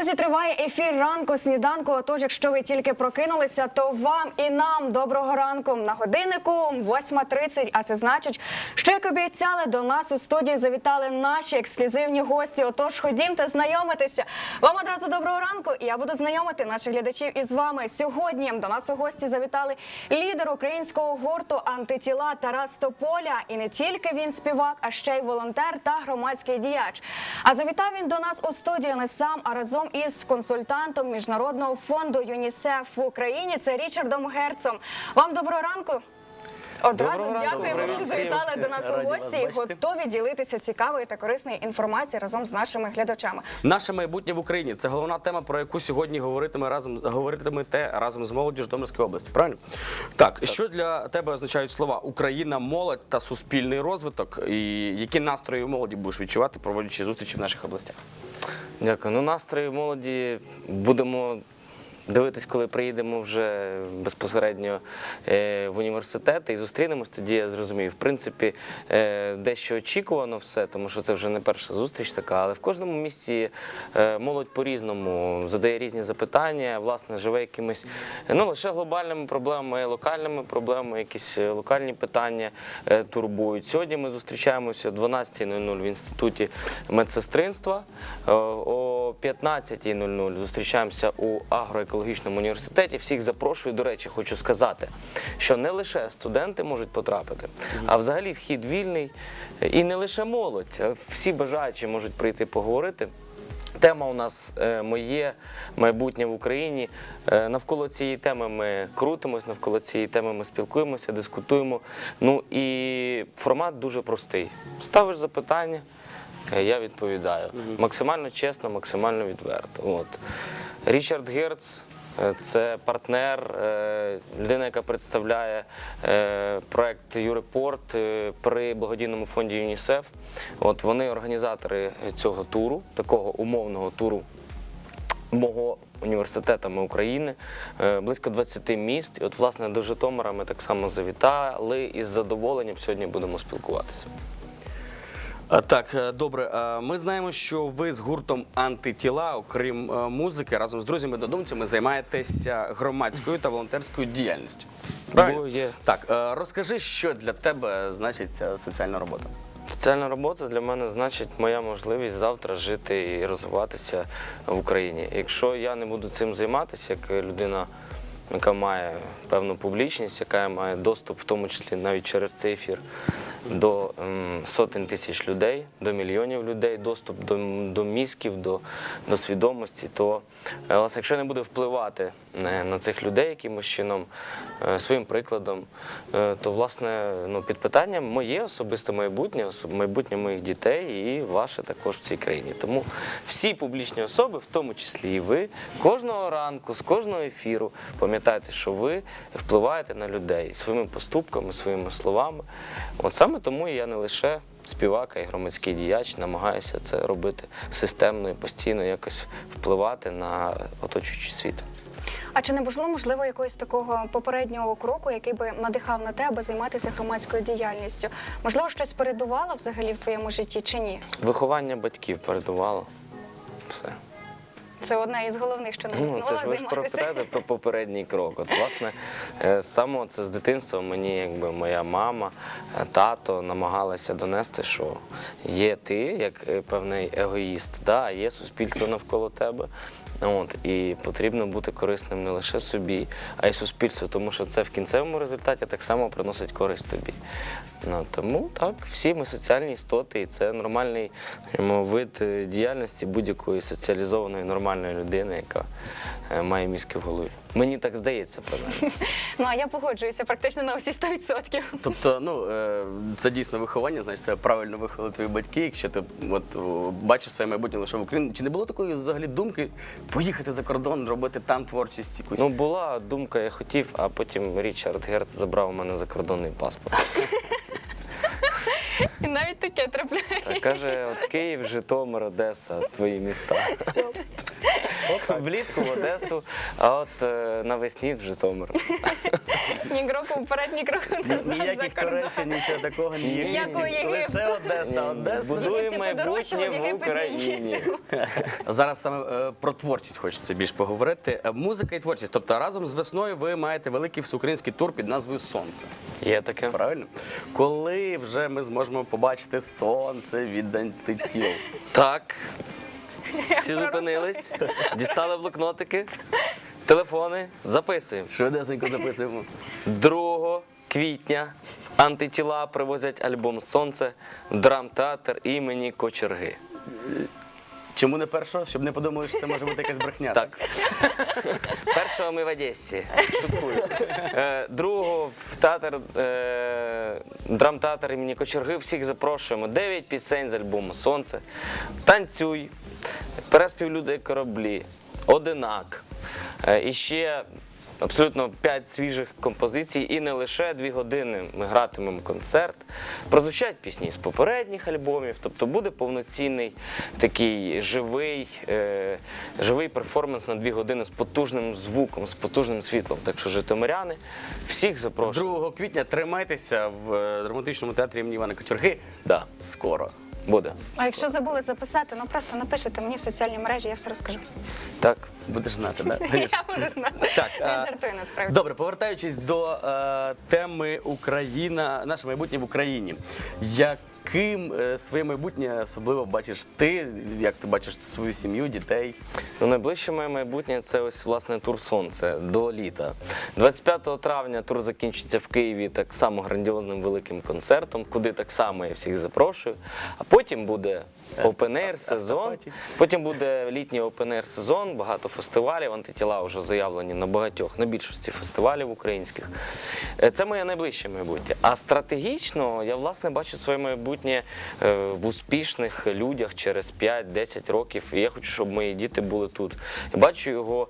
Друзі, триває ефір ранку сніданку. Тож, якщо ви тільки прокинулися, то вам і нам доброго ранку. На годиннику 8.30, А це значить, що як обіцяли, до нас у студії завітали наші ексклюзивні гості. Отож, ходімте знайомитися. Вам одразу доброго ранку. І я буду знайомити наших глядачів із вами. Сьогодні до нас у гості завітали лідер українського гурту антитіла Тарас Тополя. І не тільки він співак, а ще й волонтер та громадський діяч. А завітав він до нас у студію не сам, а разом із консультантом міжнародного фонду ЮНІСЕФ в Україні. Це Річардом Герцом. Вам доброго ранку. Одразу Доброго дякуємо, що завітали до нас у гості і готові ділитися цікавою та корисною інформацією разом з нашими глядачами. Наше майбутнє в Україні це головна тема, про яку сьогодні говоритиме разом говоритимете разом з молоддю Житомирської області. Правильно? Так, що для тебе означають слова Україна, молодь та суспільний розвиток? І які настрої у молоді будеш відчувати, проводячи зустрічі в наших областях? Дякую. Ну, настрої молоді будемо дивитись, коли приїдемо вже безпосередньо е, в університет і зустрінемось. Тоді я зрозумію. В принципі, е, дещо очікувано все, тому що це вже не перша зустріч така, але в кожному місці е, молодь по-різному задає різні запитання, власне, живе якимись ну, лише глобальними проблемами, локальними проблемами, якісь локальні питання турбують. Сьогодні ми зустрічаємося о 12.00 в інституті медсестринства. О 15.00 зустрічаємося у агроекологічному університеті. Всіх запрошую. До речі, хочу сказати, що не лише студенти можуть потрапити, а взагалі вхід вільний. І не лише молодь, всі бажаючі можуть прийти поговорити. Тема у нас е, моє майбутнє в Україні. Е, Навколо цієї теми ми крутимось, навколо цієї теми ми спілкуємося, дискутуємо. Ну і формат дуже простий. Ставиш запитання, я відповідаю. Максимально чесно, максимально відверто. От. Річард Герц. е, Це партнер, е, людина, яка представляє е, проект Юрепорт е, при благодійному фонді ЮНІСЕФ. От вони організатори цього туру, такого умовного туру мого університетами України, е, близько 20 міст. І от, власне, до Житомира ми так само завітали і з задоволенням сьогодні будемо спілкуватися. Так, е, добре. Ми знаємо, що ви з гуртом антитіла, окрім е, музики, разом з друзями-додумцями займаєтеся громадською та волонтерською діяльністю. Бо є. Так, е, розкажи, що для тебе значить ця соціальна робота. Соціальна робота для мене значить моя можливість завтра жити і розвиватися в Україні. Якщо я не буду цим займатися, як людина, яка має певну публічність, яка має доступ, в тому числі навіть через цей ефір, до ем, сотень тисяч людей, до мільйонів людей, доступ до, до мізків, до, до свідомості, то е, власне, якщо не буду впливати е, на цих людей якимось чином, е, своїм прикладом, то власне ну, під питанням моє особисте майбутнє, майбутнє моїх дітей і ваше також в цій країні. Тому всі публічні особи, в тому числі і ви, кожного ранку, з кожного ефіру, пам'ятайте, що ви впливаєте на людей своїми поступками, своїми словами. От саме тому я не лише співак, а й громадський діяч, намагаюся це робити системно і постійно якось впливати на оточуючий світ. А чи не було можливо якогось такого попереднього кроку, який би надихав на те, аби займатися громадською діяльністю? Можливо, щось передувало взагалі в твоєму житті чи ні? Виховання батьків передувало. Все. Це одне із головних, що Ну, це ж ви ж про займатися. про попередній крок. От, власне, само з це з дитинства мені, якби моя мама, е, тато намагалися донести, що є ти, як е, певний егоїст, да, а є суспільство навколо тебе. От, і потрібно бути корисним не лише собі, а й суспільству, тому що це в кінцевому результаті так само приносить користь тобі. Ну, тому так, всі ми соціальні істоти, і це нормальний вид е, діяльності будь-якої соціалізованої нормальної людини, яка е, має мізки в голові. Мені так здається, принаймні. Ну а я погоджуюся практично на усі 100%. Тобто, ну е, це дійсно виховання, значить, це правильно виховали твої батьки. Якщо ти от о, бачиш своє майбутнє лише в Україні, чи не було такої взагалі думки поїхати за кордон, робити там творчість якусь? Ну, була думка, я хотів, а потім Річард Герц забрав у мене закордонний паспорт. І навіть таке трапляє. Та каже, от Київ, Житомир, Одеса, твої міста. Влітку в Одесу, а от е, навесні в Житомир. Ні кроку вперед, ні кроку назад. за Ніяких кордон. Туреччин, нічого такого, Ніякого ні. Єгипту. Лише Одеса, Одеса. Будує Єгипті майбутнє в в Єгипет не Україні. Зараз саме е, про творчість хочеться більш поговорити. Е, Музика і творчість. Тобто разом з весною ви маєте великий всеукраїнський тур під назвою Сонце. Є таке. Правильно? Коли вже ми зможемо побачити сонце від антитіл? Так. Всі зупинились, дістали блокнотики, телефони, записуємо. Швидесенько записуємо. 2 квітня антитіла привозять альбом Сонце в драмтеатр імені Кочерги. Чому не першого? Щоб не подумали, що це може бути якась брехня. Так. Першого ми в Одесі. Шуткую. Е, Другого в театр, е, драмтеатр імені Кочерги. Всіх запрошуємо. Дев'ять пісень з альбому Сонце. Танцюй. Переспів людей кораблі. Одинак. Е, І ще абсолютно п'ять свіжих композицій. І не лише дві години ми гратимемо концерт. Прозвучать пісні з попередніх альбомів. Тобто буде повноцінний такий живий, е, живий перформанс на дві години з потужним звуком, з потужним світлом. Так що житомиряни всіх запрошую. 2 квітня тримайтеся в е, драматичному театрі імені Івана Кочерги. Да, Скоро. Буде. А якщо забули записати, ну просто напишете мені в соціальній мережі, я все розкажу. Так. Будеш знати, да? Я буду знати. Так, Я жартую насправді. Добре, повертаючись до е, теми Україна, наше майбутнє в Україні. Яким е, своє майбутнє особливо бачиш ти? Як ти бачиш свою сім'ю, дітей? Ну, найближче моє майбутнє це ось власне тур сонце до літа. 25 травня тур закінчиться в Києві так само грандіозним великим концертом, куди так само я всіх запрошую. А потім буде air сезон. Потім буде літній air сезон, багато фестивалів. Антитіла вже заявлені на багатьох, на більшості фестивалів українських. Е, Це моє найближче майбутнє. А стратегічно я власне бачу своє майбутнє е, в успішних людях через 5-10 років. І я хочу, щоб мої діти були тут. І бачу його,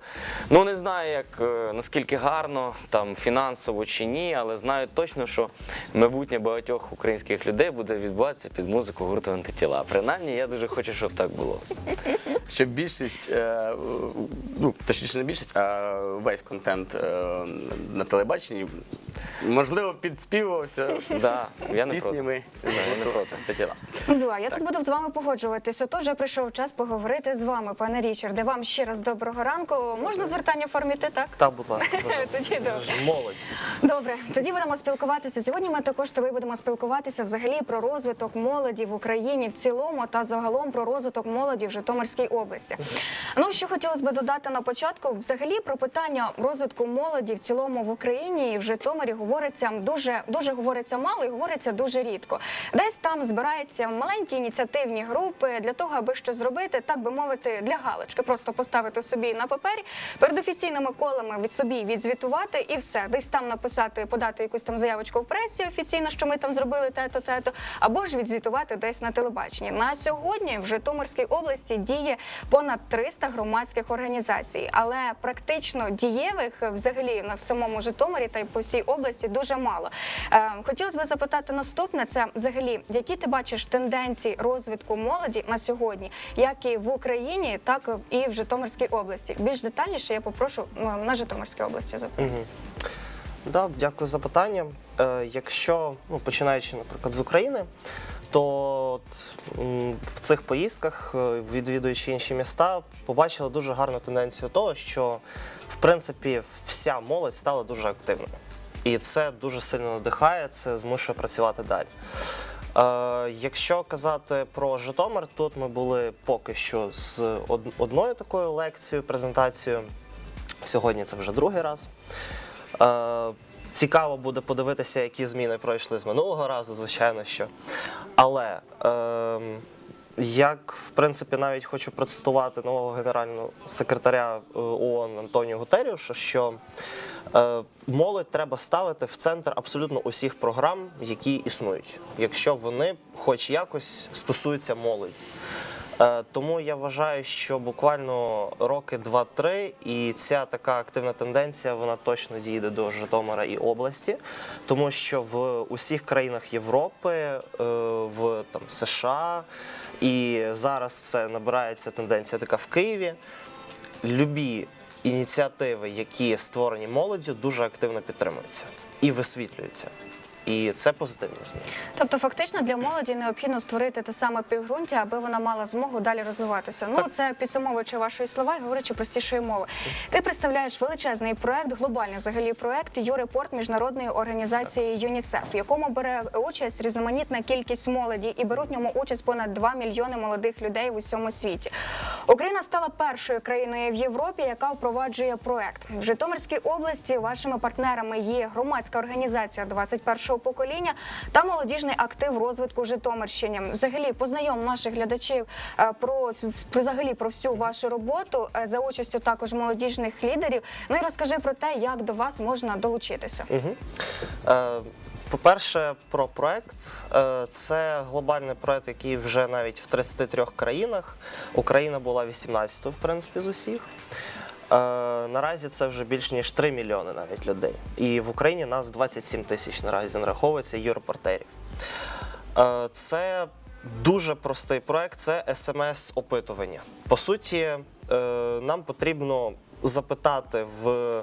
ну не знаю, як е, наскільки гарно, там фінансово чи ні, але знаю точно, що майбутнє багатьох українських людей буде відбуватися під музику гурту антитіла. Принаймні, я дуже хочу, щоб так було. Щоб більшість, е, ну точніше не більшість, а весь контент е, на телебаченні можливо підспівувався Да, я не проти. піснями Да, я не проти. Тетяна. Ну, а я тут буду з вами погоджуватись. Ото вже прийшов час поговорити з вами, пане Річарде. Вам ще раз доброго ранку. Можна звертання в так? Так, будь ласка, Тоді добре. молодь. Добре, тоді будемо спілкуватися. Сьогодні ми також з тобою будемо спілкуватися взагалі про розвиток молоді в Україні в цілому та загалом про розвиток молоді в Житомирській області. Ну що хотілося б додати на початку, взагалі про питання розвитку молоді в цілому в Україні і в Житомирі говориться дуже дуже говориться мало і говориться дуже рідко. Десь там збираються маленькі ініціативні групи для того, аби щось зробити, так би мовити, для галочки, просто поставити собі на папері перед офіційними колами від собі відзвітувати і все. Десь там написати, подати якусь там заявочку в пресі офіційно, що ми там зробили те-то, те-то, або ж відзвітувати десь на телебаченні. На сьогодні в Житомирській області діє понад 300 громадських організацій, але практично дієвих взагалі на самому Житомирі та й по всій області дуже мало. Е, хотілося б запитати наступне: це взагалі, які ти бачиш тенденції розвитку молоді на сьогодні, як і в Україні, так і в Житомирській області. Більш детальніше я попрошу на Житомирській області запитатися. Да, дякую за питання. Е, якщо ну, починаючи, наприклад, з України, то от, в цих поїздках, е, відвідуючи інші міста, побачили дуже гарну тенденцію того, що в принципі вся молодь стала дуже активною. І це дуже сильно надихає, це змушує працювати далі. Е, якщо казати про Житомир, тут ми були поки що з од- одною такою лекцією, презентацією. Сьогодні це вже другий раз. Е, цікаво буде подивитися, які зміни пройшли з минулого разу, звичайно що. Але е, як, в принципі, навіть хочу процитувати нового генерального секретаря е, ООН Антоніо Гутеріуша, що е, молодь треба ставити в центр абсолютно усіх програм, які існують, якщо вони хоч якось стосуються молоді. Е, Тому я вважаю, що буквально роки 2-3 і ця така активна тенденція вона точно дійде до Житомира і області, тому що в усіх країнах Європи, в там США, і зараз це набирається тенденція така в Києві. любі ініціативи, які створені молоддю, дуже активно підтримуються і висвітлюються. І це позитивні зміни. Тобто, фактично для молоді необхідно створити те саме півґрунтя, аби вона мала змогу далі розвиватися. Ну це підсумовуючи ваші слова і говорячи простішої мови. Ти представляєш величезний проект, глобальний взагалі проект Юрепорт міжнародної організації ЮНІСЕФ, в якому бере участь різноманітна кількість молоді, і беруть в ньому участь понад 2 мільйони молодих людей в усьому світі. Україна стала першою країною в Європі, яка впроваджує проект в Житомирській області. Вашими партнерами є громадська організація 21-го покоління та молодіжний актив розвитку Житомирщини. Взагалі, познайом наших глядачів е, про про взагалі про всю вашу роботу е, за участю також молодіжних лідерів. Ну і розкажи про те, як до вас можна долучитися. Е, По-перше, про проект. Е, Це глобальний проект, який вже навіть в 33 країнах. Україна була 18 в принципі, з усіх. Е, Наразі це вже більш ніж 3 мільйони навіть людей. І в Україні нас 27 тисяч наразі нараховується юрпортерів. Е, Це дуже простий проект, це смс-опитування. По суті, нам потрібно запитати в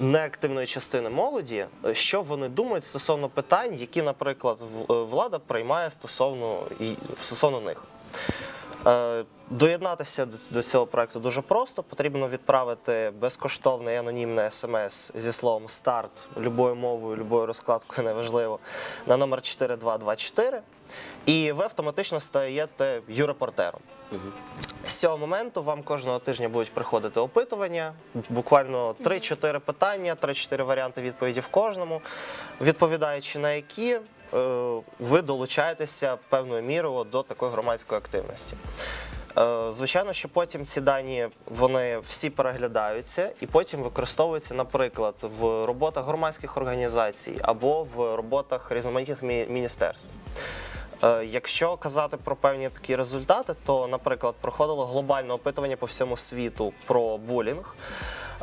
неактивної частини молоді, е, що вони думають стосовно питань, які, наприклад, е, влада приймає стосовно, стосовно них. Е, Доєднатися до, цього проекту дуже просто. Потрібно відправити безкоштовне і анонімне смс зі словом старт любою мовою, любою розкладкою, неважливо, на номер 4224. І ви автоматично стаєте юрепортером. З цього моменту вам кожного тижня будуть приходити опитування, буквально 3-4 питання, 3-4 варіанти відповіді в кожному, відповідаючи на які е, ви долучаєтеся певною мірою до такої громадської активності. Е, Звичайно, що потім ці дані вони всі переглядаються і потім використовуються, наприклад, в роботах громадських організацій або в роботах різноманітних мі- міністерств. Е, Якщо казати про певні такі результати, то, наприклад, проходило глобальне опитування по всьому світу про булінг.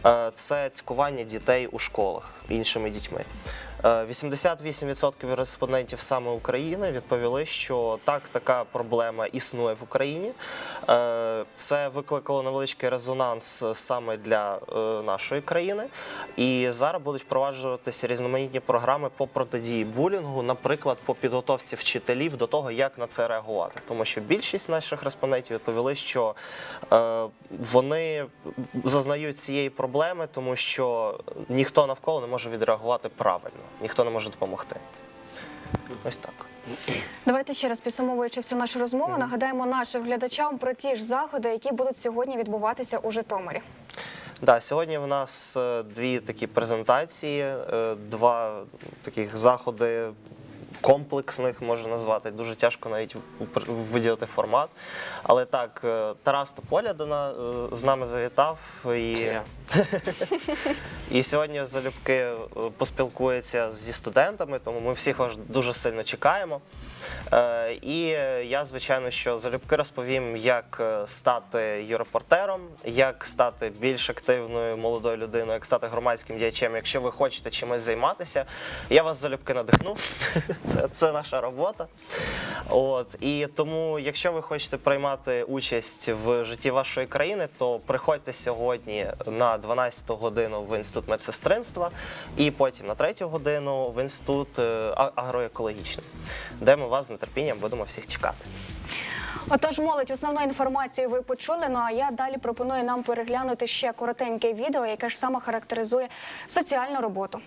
Е, Це цькування дітей у школах іншими дітьми. Е, 88% респондентів саме України відповіли, що так, така проблема існує в Україні. Е, Це викликало невеличкий резонанс саме для е, нашої країни. І зараз будуть впроваджуватися різноманітні програми по протидії булінгу, наприклад, по підготовці вчителів до того, як на це реагувати. Тому що більшість наших респондентів відповіли, що е, вони зазнають цієї проблеми, тому що ніхто навколо не може відреагувати правильно, ніхто не може допомогти. Ось так. Давайте ще раз підсумовуючи всю нашу розмову, нагадаємо нашим глядачам про ті ж заходи, які будуть сьогодні відбуватися у Житомирі. Да, сьогодні в нас е, дві такі презентації, е, два таких заходи комплексних можна назвати. Дуже тяжко навіть в- виділити формат. Але так, е, Тарас Тополя до на- е, з нами завітав і, Це я. І сьогодні залюбки е, поспілкується зі студентами, тому ми всіх вас дуже сильно чекаємо. Е, І я, звичайно, що залюбки розповім, як е, стати юрепортером, як стати більш активною молодою людиною, як стати громадським діячем, якщо ви хочете чимось займатися. Я вас залюбки надихну. Це, це наша робота. От і тому, якщо ви хочете приймати участь в житті вашої країни, то приходьте сьогодні на 12 годину в інститут медсестринства і потім на 3 годину в інститут е, агроекологічний, де ми вас з нетерпінням будемо всіх чекати. Отож, молодь, основну інформацію ви почули. Ну а я далі пропоную нам переглянути ще коротеньке відео, яке ж саме характеризує соціальну роботу.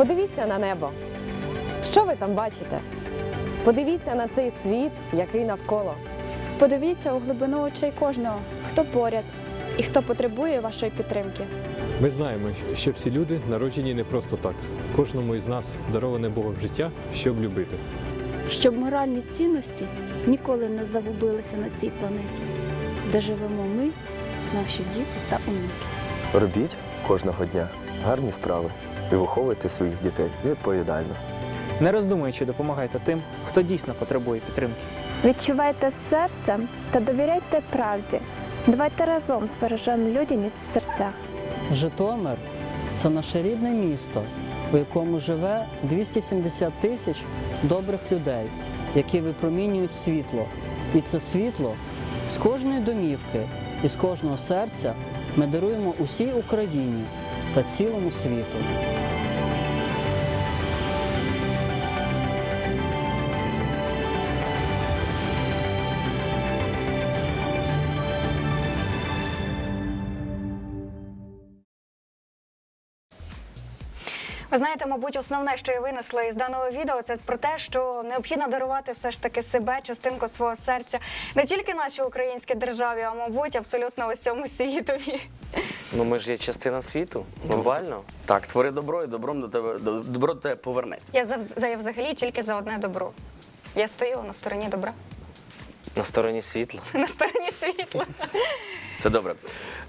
Подивіться на небо. Що ви там бачите? Подивіться на цей світ, який навколо. Подивіться у глибину очей кожного, хто поряд і хто потребує вашої підтримки. Ми знаємо, що всі люди народжені не просто так. Кожному із нас дароване Богом життя, щоб любити. Щоб моральні цінності ніколи не загубилися на цій планеті, де живемо ми наші діти та онуки. Робіть кожного дня гарні справи і виховуйте своїх дітей відповідально. Не роздумуючи, допомагайте тим, хто дійсно потребує підтримки. Відчувайте серцем та довіряйте правді. Давайте разом збережемо людяність в серцях. Житомир це наше рідне місто, у якому живе 270 тисяч добрих людей, які випромінюють світло. І це світло з кожної домівки і з кожного серця ми даруємо усій Україні та цілому світу. Знаєте, мабуть, основне, що я винесла із даного відео, це про те, що необхідно дарувати все ж таки себе, частинку свого серця не тільки нашій українській державі, а мабуть, абсолютно усьому світові. Ну ми ж є частина світу, глобально. Так, твори добро і добром до тебе до- добро до тебе повернеться. Я за- я взагалі тільки за одне добро. Я стою на стороні добра, На стороні світла. на стороні світла. Це добре.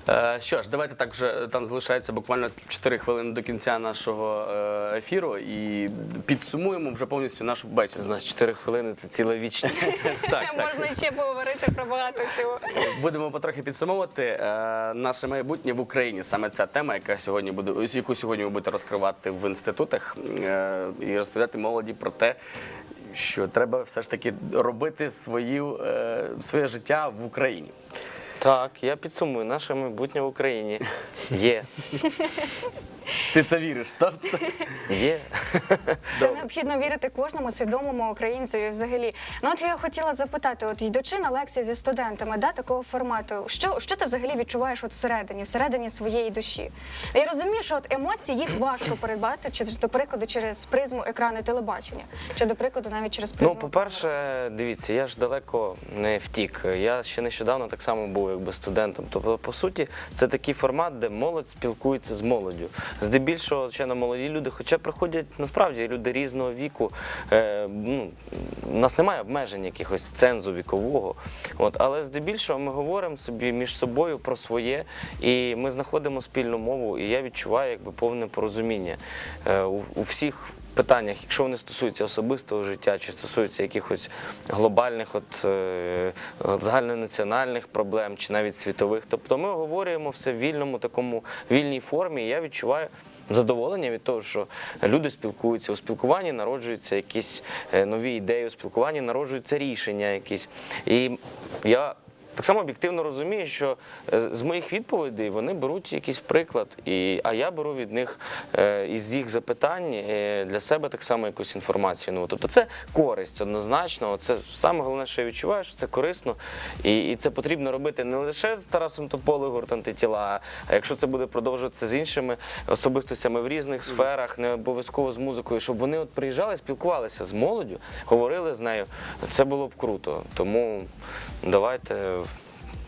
Е, що ж, давайте так вже там залишається буквально 4 хвилини до кінця нашого е, ефіру і підсумуємо вже повністю нашу Це бесіду. значить 4 хвилини це ціла вічність. Так, так. Можна ще поговорити про багато всього. Будемо потрохи підсумовувати е, наше майбутнє в Україні. Саме ця тема, яка сьогодні буде, яку сьогодні ви будете розкривати в інститутах е, і розповідати молоді про те, що треба все ж таки робити свою, е, своє життя в Україні. Так, я підсумую, наше майбутнє в Україні є. Ти це віриш, так? Є. Це необхідно вірити кожному свідомому українцеві взагалі. Ну от я хотіла запитати, от йдучи на лекції зі студентами, да, такого формату, що, що ти взагалі відчуваєш от всередині, всередині своєї душі? Я розумію, що от емоції їх важко передбати, чи до прикладу через призму екрану телебачення, чи до прикладу навіть через призму. Ну, по-перше, дивіться, я ж далеко не втік. Я ще нещодавно так само був якби студентом. Тобто, по суті, це такий формат, де молодь спілкується з молоддю. Здебільшого, звичайно, молоді люди, хоча приходять насправді люди різного віку. Е, ну, у нас немає обмежень якихось цензу вікового. От, але здебільшого ми говоримо собі між собою про своє, і ми знаходимо спільну мову, і я відчуваю якби повне порозуміння е, у, у всіх питаннях, якщо вони стосуються особистого життя чи стосуються якихось глобальних, от, е, загальнонаціональних проблем чи навіть світових. Тобто ми говоримо все в вільному такому вільній формі. І я відчуваю. Задоволення від того, що люди спілкуються, у спілкуванні народжуються якісь е, нові ідеї, у спілкуванні народжуються рішення якісь. І я так само об'єктивно розумію, що е, з моїх відповідей вони беруть якийсь приклад, і, а я беру від них е, із їх запитань е, для себе так само якусь інформацію. Ну, тобто це користь однозначно. Це саме головне, що я відчуваю, що це корисно. І, і це потрібно робити не лише з Тарасом Тополею гурт антитіла, а якщо це буде продовжуватися з іншими особистостями в різних сферах, не обов'язково з музикою, щоб вони от приїжджали, спілкувалися з молоддю, говорили з нею. Це було б круто. Тому давайте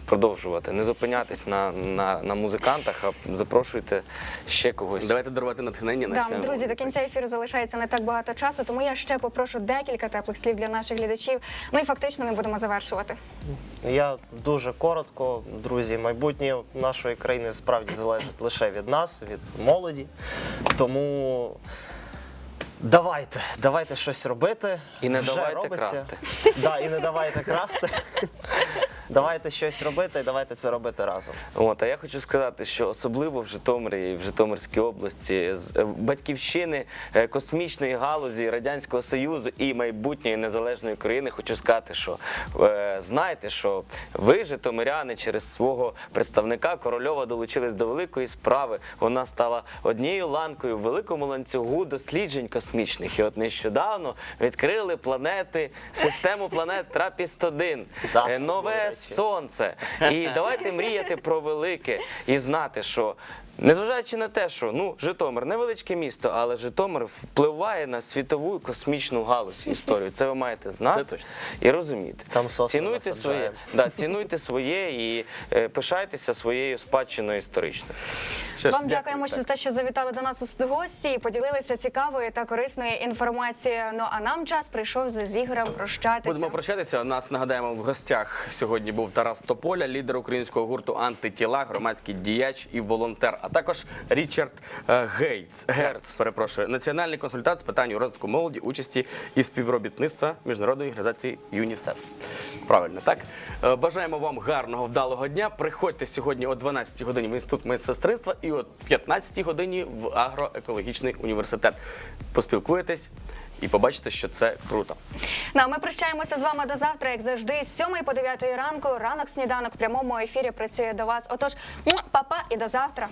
продовжувати, не зупинятись на, на, на музикантах, а запрошуйте ще когось. Давайте дарувати натхнення Да, нашим. друзі, до кінця ефіру залишається не так багато часу, тому я ще попрошу декілька теплих слів для наших глядачів. Ну і фактично ми будемо завершувати. Я дуже коротко, друзі, майбутнє нашої країни справді залежить лише від нас, від молоді. Тому давайте, давайте щось робити. І не Вже давайте робиться. красти. Да, і не давайте красти. Давайте щось робити і давайте це робити разом. От, а я хочу сказати, що особливо в Житомирі і в Житомирській області з е, батьківщини е, космічної галузі Радянського Союзу і майбутньої незалежної країни хочу сказати, що е, знаєте, що ви, житомиряни, через свого представника Корольова долучились до великої справи. Вона стала однією ланкою в великому ланцюгу досліджень космічних. І от нещодавно відкрили планети, систему планет Трапіст-1, Да, е, нове. Сонце. І давайте мріяти про велике і знати, що Незважаючи на те, що ну Житомир невеличке місто, але Житомир впливає на світову космічну галузь історію. Це ви маєте знати Це точно. і розуміти. Там цінуйте своє, да, цінуйте своє і е, пишайтеся своєю спадщиною історичною. Ще ж Вам дякуємо за те, що завітали до нас у гості і поділилися цікавою та корисною інформацією. Ну а нам час прийшов за з Ігорем прощатися. Будемо прощатися. У нас нагадаємо в гостях сьогодні був Тарас Тополя, лідер українського гурту Антитіла, громадський діяч і волонтер, а також Річард е, Гейтс Герц. Перепрошую, національний консультант з питань розвитку молоді, участі і співробітництва міжнародної організації ЮНІСЕФ. Правильно, так Е, бажаємо вам гарного вдалого дня. Приходьте сьогодні о 12 годині в інститут медсестринства і о 15 годині в агроекологічний університет. Поспілкуєтесь і побачите, що це круто. Ну, а ми прощаємося з вами до завтра, як завжди, з 7 по 9 ранку. Ранок сніданок в прямому ефірі працює до вас. Отож, па-па і до завтра.